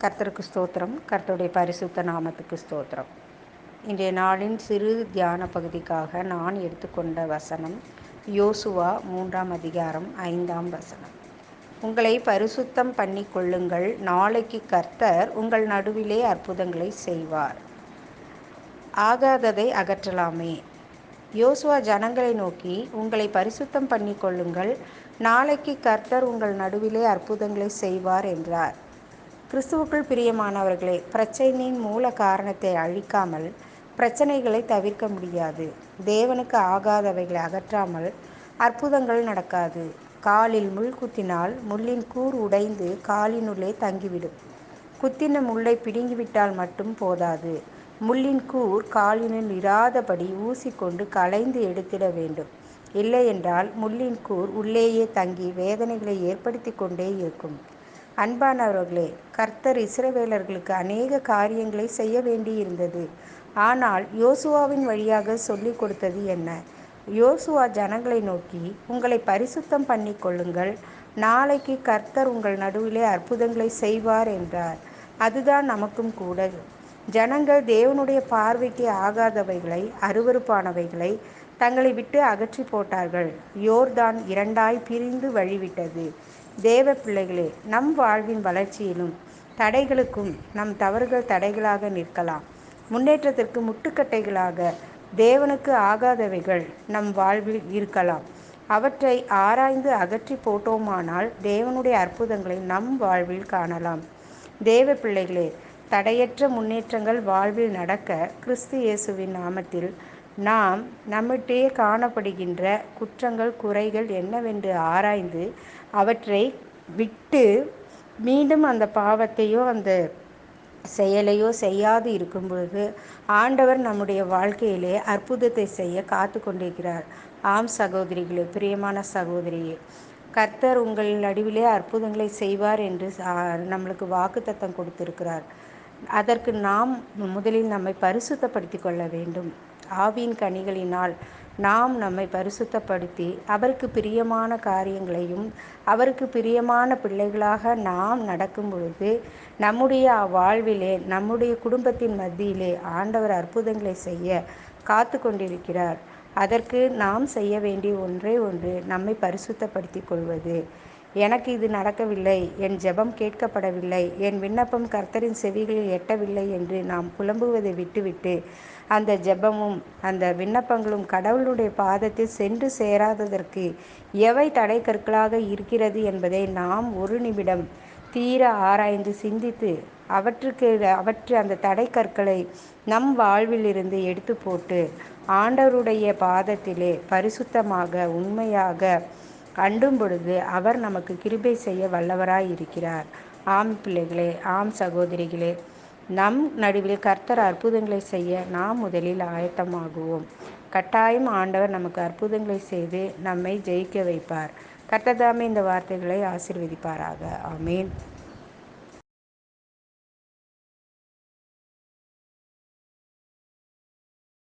கர்த்தருக்கு ஸ்தோத்திரம். கர்த்தருடைய பரிசுத்த நாமத்துக்கு ஸ்தோத்திரம். இன்றைய நாளின் சிறு தியான பகுதிக்காக நான் எடுத்துக்கொண்ட வசனம் யோசுவா மூன்றாம் அதிகாரம் ஐந்தாம் வசனம். உங்களை பரிசுத்தம் பண்ணி கொள்ளுங்கள். நாளைக்கு கர்த்தர் உங்கள் நடுவிலே அற்புதங்களை செய்வார். ஆகாததை அகற்றலாமே. யோசுவா ஜனங்களை நோக்கி உங்களை பரிசுத்தம் பண்ணி கொள்ளுங்கள். நாளைக்கு கர்த்தர் உங்கள் நடுவிலே அற்புதங்களை செய்வார் என்றார். கிறிஸ்துவுக்குள் பிரியமானவர்களே பிரச்சனையின் மூல காரணத்தை அழிக்காமல் பிரச்சனைகளை தவிர்க்க முடியாது. தேவனுக்கு ஆகாதவைகளை அகற்றாமல் அற்புதங்கள் நடக்காது. காலில் முள் குத்தினால் முள்ளின் கூர் உடைந்து காலினுள்ளே தங்கிவிடும். குத்தின முள்ளை பிடுங்கிவிட்டால் மட்டும் போதாது. முள்ளின் கூர் காலினுள் இராதபடி ஊசிக்கொண்டு களைந்து எடுத்திட வேண்டும். இல்லையென்றால் முள்ளின் கூர் உள்ளேயே தங்கி வேதனைகளை ஏற்படுத்தி கொண்டே இருக்கும். அன்பானவர்களே கர்த்தர் இஸ்ரவேலர்களுக்கு அநேக காரியங்களை செய்ய வேண்டியிருந்தது. ஆனால் யோசுவாவின் வழியாக சொல்லிக் கொடுத்தது என்ன? யோசுவா ஜனங்களை நோக்கி உங்களை பரிசுத்தம் பண்ணி கொள்ளுங்கள். நாளைக்கு கர்த்தர் உங்கள் நடுவிலே அற்புதங்களை செய்வார் என்றார். அதுதான் நமக்கும் கூட. ஜனங்கள் தேவனுடைய பார்வைக்கு ஆகாதவைகளை அருவறுப்பானவைகளை தங்களை விட்டு அகற்றி போட்டார்கள். யோர்தான் இரண்டாய் பிரிந்து வழிவிட்டது. தேவ பிள்ளைகளே நம் வாழ்வின் வளர்ச்சியிலும் தடைகளுக்கும் நம் தவறுகள் தடைகளாக நிற்கலாம். முன்னேற்றத்திற்கு முட்டுக்கட்டைகளாக தேவனுக்கு ஆகாதவைகள் நம் வாழ்வில் இருக்கலாம். அவற்றை ஆராய்ந்து அகற்றி போட்டோமானால் தேவனுடைய அற்புதங்களை நம் வாழ்வில் காணலாம். தேவ பிள்ளைகளே தடையற்ற முன்னேற்றங்கள் வாழ்வில் நடக்க கிறிஸ்து இயேசுவின் நாமத்தில் நாம் நம்மிட்டே காணப்படுகின்ற குற்றங்கள் குறைகள் என்னவென்று ஆராய்ந்து அவற்றை விட்டு மீண்டும் அந்த பாவத்தையோ அந்த செயலையோ செய்யாது இருக்கும் பொழுது ஆண்டவர் நம்முடைய வாழ்க்கையிலே அற்புதத்தை செய்ய காத்து கொண்டிருக்கிறார். ஆம் சகோதரிகளே பிரியமான சகோதரியே கர்த்தர் உங்கள் நடுவிலே அற்புதங்களை செய்வார் என்று நம்மளுக்கு வாக்குத்தத்தம் கொடுத்திருக்கிறார். அதற்கு நாம் முதலில் நம்மை பரிசுத்தப்படுத்தி கொள்ள வேண்டும். ஆவியின் கனிகளினால் நாம் நம்மை பரிசுத்தப்படுத்தி அவருக்கு பிரியமான காரியங்களையும் அவருக்கு பிரியமான பிள்ளைகளாக நாம் நடக்கும் பொழுது நம்முடைய வாழ்விலே நம்முடைய குடும்பத்தின் மத்தியிலே ஆண்டவர் அற்புதங்களை செய்ய காத்து கொண்டிருக்கிறார். அதற்கு நாம் செய்ய வேண்டிய ஒன்றே ஒன்று நம்மை பரிசுத்தப்படுத்தி கொள்வது. எனக்கு இது நடக்கவில்லை. என் ஜெபம் கேட்கப்படவில்லை. என் விண்ணப்பம் கர்த்தரின் செவிகளில் எட்டவில்லை என்று நாம் புலம்புவதை விட்டுவிட்டு அந்த ஜெபமும் அந்த விண்ணப்பங்களும் கடவுளுடைய பாதத்தில் சென்று சேராததற்கு எவை தடை கற்களாக இருக்கிறது என்பதை நாம் ஒரு நிமிடம் தீர ஆராய்ந்து சிந்தித்து அவற்றுக்கு அவற்று அந்த தடை கற்களை நம் வாழ்விலிருந்து எடுத்து போட்டு ஆண்டவருடைய பாதத்திலே பரிசுத்தமாக உண்மையாக கண்டும் பொழுது அவர் நமக்கு கிருபை செய்ய வல்லவராய் இருக்கிறார். ஆம் பிள்ளைகளே ஆம் சகோதரிகளே நம் நடுவில் கர்த்தர் அற்புதங்களை செய்ய நாம் முதலில் ஆயத்தமாகுவோம். கட்டாயம் ஆண்டவர் நமக்கு அற்புதங்களை செய்து நம்மை ஜெயிக்க வைப்பார். கர்த்ததாமே இந்த வார்த்தைகளை ஆசிர்வதிப்பாராக. ஆமேன்.